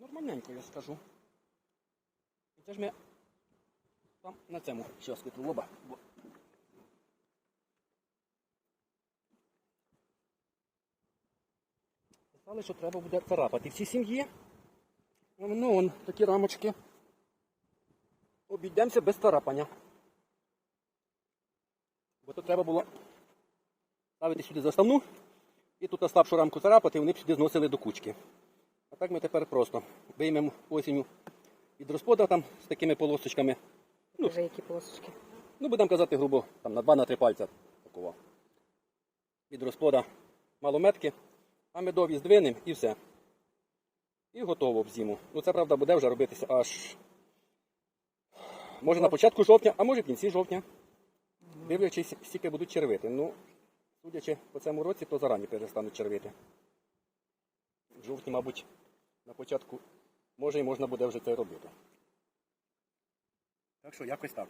Нормальненько, я скажу. І Це ж ми там на цьому щоску лоба. Бо... Писали, що треба буде царапати всі сім'ї. Ну, вон такі рамочки. Обійдемося без царапання. Бо то треба було ставити сюди заставну і тут на рамку царапати, і вони б сюди зносили до кучки. Так ми тепер просто виймемо осінню від розпода там з такими полосочками. Ну. Вже які полосочки. Ну, будемо казати, грубо, там на 2-3 пальця такого. Від розплода малометки, а медові здвинемо і все. І готово в зиму. Ну це правда буде вже робитися аж. Може на початку жовтня, а може в кінці жовтня. Дивлячись, скільки будуть червити. Ну, судячи по цьому році, то зарані перестануть червити. В жовтні, мабуть, на початку може і можна буде вже це робити. Так що якось так.